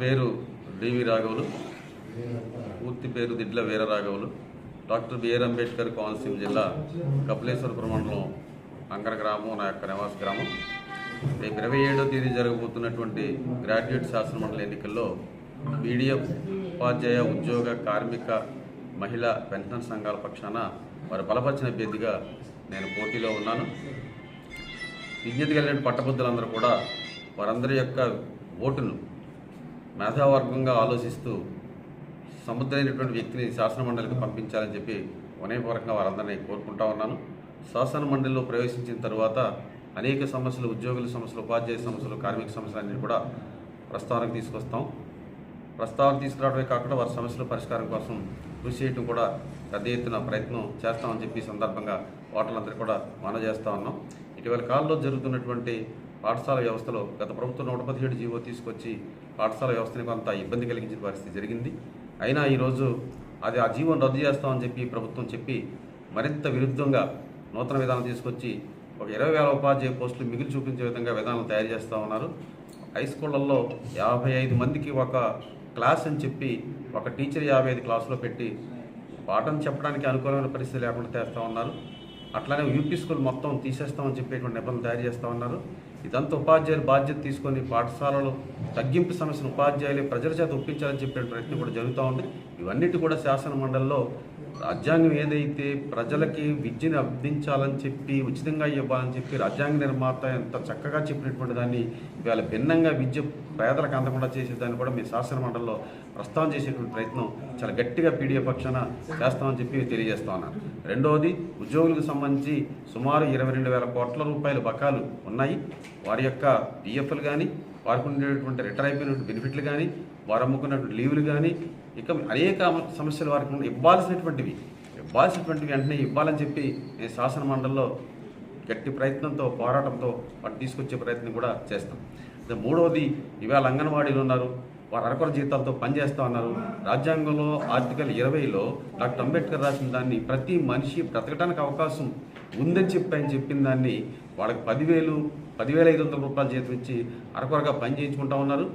పేరు డివి రాఘవులు. పూర్తి పేరు Didla Veera రాఘవులు doctor B R Ambedkar Konaseema జిల్లా కపిలేశ్వరపురం మండలం అంకర గ్రామం నా యొక్క నివాస గ్రామం. రేపు ఇరవై ఏడో తేదీ జరగబోతున్నటువంటి గ్రాడ్యుయేట్ శాసనమండలి ఎన్నికల్లో పీడిఎఫ్ ఉపాధ్యాయ ఉద్యోగ కార్మిక మహిళా పెన్షన్ సంఘాల పక్షాన వారి బలపరిచిన అభ్యర్థిగా నేను పోటీలో ఉన్నాను. విజ్ఞత కలిగిన పట్టభద్రులందరూ కూడా వారందరి యొక్క ఓటును మేధావర్గంగా ఆలోచిస్తూ సముద్రైనటువంటి వ్యక్తిని శాసన మండలికి పంపించాలని చెప్పి వినయపూర్వకంగా వారందరినీ కోరుకుంటా ఉన్నాను. శాసన మండలిలో ప్రవేశించిన తర్వాత అనేక సమస్యలు ఉద్యోగుల సమస్యలు ఉపాధ్యాయ సమస్యలు కార్మిక సమస్యలు అన్నీ కూడా ప్రస్తావనకు తీసుకొస్తాం. ప్రస్తావన తీసుకురావడమే కాకుండా వారి సమస్యల పరిష్కారం కోసం కృషి చేయడం కూడా పెద్ద ఎత్తున ప్రయత్నం చేస్తామని చెప్పి సందర్భంగా ఓటర్లందరూ కూడా మనం చేస్తూ ఉన్నాం. ఇటీవల కాలంలో జరుగుతున్నటువంటి పాఠశాల వ్యవస్థలో గత ప్రభుత్వం నూట పదిహేడు జీవో తీసుకొచ్చి పాఠశాల వ్యవస్థని కొంత ఇబ్బంది కలిగించిన పరిస్థితి జరిగింది. అయినా ఈరోజు అది ఆ జీవోను రద్దు చేస్తామని చెప్పి ప్రభుత్వం చెప్పి మరింత విరుద్ధంగా నూతన విధానం తీసుకొచ్చి ఒక ఇరవై వేల ఉపాధ్యాయ పోస్టులు మిగిలి చూపించే విధంగా విధానం తయారు చేస్తూ ఉన్నారు. హై స్కూళ్ళల్లో యాభై ఐదు మందికి ఒక క్లాస్ అని చెప్పి ఒక టీచర్ యాభై ఐదు క్లాసులో పెట్టి పాఠం చెప్పడానికి అనుకూలమైన పరిస్థితి లేకుండా చేస్తూ ఉన్నారు. అట్లానే యూపీ స్కూల్ మొత్తం తీసేస్తామని చెప్పేటువంటి నిబంధనలు తయారు చేస్తూ ఉన్నారు. ఇదంతా ఉపాధ్యాయులు బాధ్యత తీసుకొని పాఠశాలలో తగ్గింపు సమస్యను ఉపాధ్యాయులు ప్రజల చేత ఒప్పించాలని చెప్పే ప్రయత్నం కూడా జరుగుతూ ఉంది. ఇవన్నిటి కూడా శాసన మండలిలో రాజ్యాంగం ఏదైతే ప్రజలకి విద్యను అందించాలని చెప్పి ఉచితంగా ఇవ్వాలని చెప్పి రాజ్యాంగ నిర్మాత ఎంత చక్కగా చెప్పినటువంటి దాన్ని ఇవాళ భిన్నంగా విద్య పేదలకు అందకుండా చేసేదాన్ని కూడా మీ శాసన మండలిలో ప్రస్తావన చేసేటువంటి ప్రయత్నం చాలా గట్టిగా పీడిఎఫ్ పక్షాన చేస్తామని చెప్పి తెలియజేస్తా ఉన్నాను. రెండవది ఉద్యోగులకు సంబంధించి సుమారు ఇరవై రెండు వేల కోట్ల రూపాయల బకాలు ఉన్నాయి. వారి యొక్క డిఎఫ్లు కానీ వారికి ఉండేటువంటి రిటైర్ అయిపోయినటువంటి బెనిఫిట్లు కానీ వారు అమ్ముకున్నటువంటి లీవులు కానీ ఇక అనేక సమస్యలు వారికి ఇవ్వాల్సినటువంటివి. ఇవ్వాల్సినటువంటివి వెంటనే ఇవ్వాలని చెప్పి నేను శాసన మండలిలో గట్టి ప్రయత్నంతో పోరాటంతో వాటిని తీసుకొచ్చే ప్రయత్నం కూడా చేస్తాం. మూడవది ఇవాళ అంగన్వాడీలు ఉన్నారు వారు అరకొర జీతాలతో పనిచేస్తూ ఉన్నారు. రాజ్యాంగంలో ఆర్టికల్ ఇరవైలో డాక్టర్ అంబేద్కర్ రాసిన దాన్ని ప్రతి మనిషి బ్రతకడానికి అవకాశం ఉందని చెప్పి ఆయన చెప్పిన దాన్ని వాళ్ళకి పదివేలు పదివేల ఐదు వందల రూపాయలు జీతం ఇచ్చి అరకొరగా పని చేయించుకుంటా ఉన్నారు.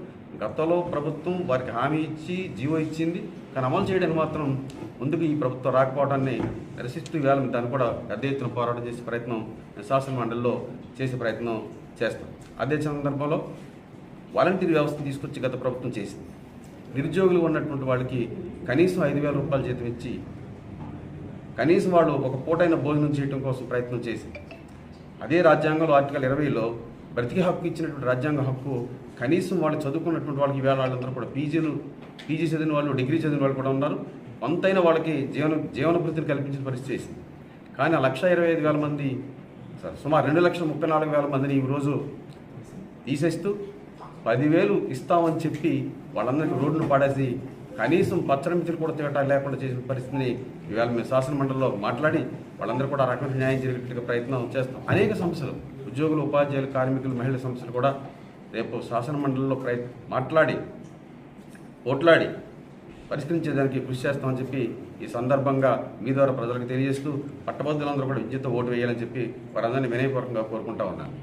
గతంలో ప్రభుత్వం వారికి హామీ ఇచ్చి జీవో ఇచ్చింది. కానీ అమలు చేయడానికి మాత్రం ముందుకు ఈ ప్రభుత్వం రాకపోవడాన్ని నిరసిస్తూ ఇవాళ దాన్ని కూడా పెద్ద ఎత్తున పోరాటం చేసే ప్రయత్నం శాసన మండలిలో చేసే ప్రయత్నం చేస్తాం. అదే సందర్భంలో వాలంటీర్ వ్యవస్థ తీసుకొచ్చి గత ప్రభుత్వం చేసింది. నిరుద్యోగులు ఉన్నటువంటి వాళ్ళకి కనీసం ఐదు వేల రూపాయలు జీతం ఇచ్చి కనీసం వాళ్ళు ఒక పూటైన భోజనం చేయడం కోసం ప్రయత్నం చేసింది. అదే రాజ్యాంగంలో ఆర్టికల్ ఇరవైలో బ్రతికి హక్కు ఇచ్చినటువంటి రాజ్యాంగ హక్కు కనీసం వాళ్ళు చదువుకున్నటువంటి వాళ్ళకి ఈవేళ వాళ్ళందరూ కూడా పీజీలు పీజీ చదివిన వాళ్ళు డిగ్రీ చదివిన వాళ్ళు కూడా ఉన్నారు. కొంతైనా వాళ్ళకి జీవన జీవనభృతిని కల్పించిన పరిస్థితి కానీ ఆ లక్ష ఇరవై ఐదు వేల మంది సుమారు రెండు లక్షల ముప్పై నాలుగు వేల మందిని ఈరోజు తీసేస్తూ పదివేలు ఇస్తామని చెప్పి వాళ్ళందరికీ రోడ్డును పడేసి కనీసం పచ్చరమితులు కూడా తిరగటం లేకుండా చేసిన పరిస్థితిని ఇవాళ మేము శాసనమండలిలో మాట్లాడి వాళ్ళందరూ కూడా రకమైన న్యాయం జరిగేట్టుగా ప్రయత్నం చేస్తాం. అనేక సమస్యలు ఉద్యోగులు ఉపాధ్యాయులు కార్మికులు మహిళల సమస్యలు కూడా రేపు శాసన మండలిలో ప్రయత్ మాట్లాడి పోట్లాడి పరిష్కరించేదానికి కృషి చేస్తామని చెప్పి ఈ సందర్భంగా మీ ద్వారా ప్రజలకు తెలియజేస్తూ పట్టభద్రులందరూ కూడా విద్యుత్ ఓటు వేయాలని చెప్పి వారందరినీ వినయపూర్వకంగా కోరుకుంటా ఉన్నాను.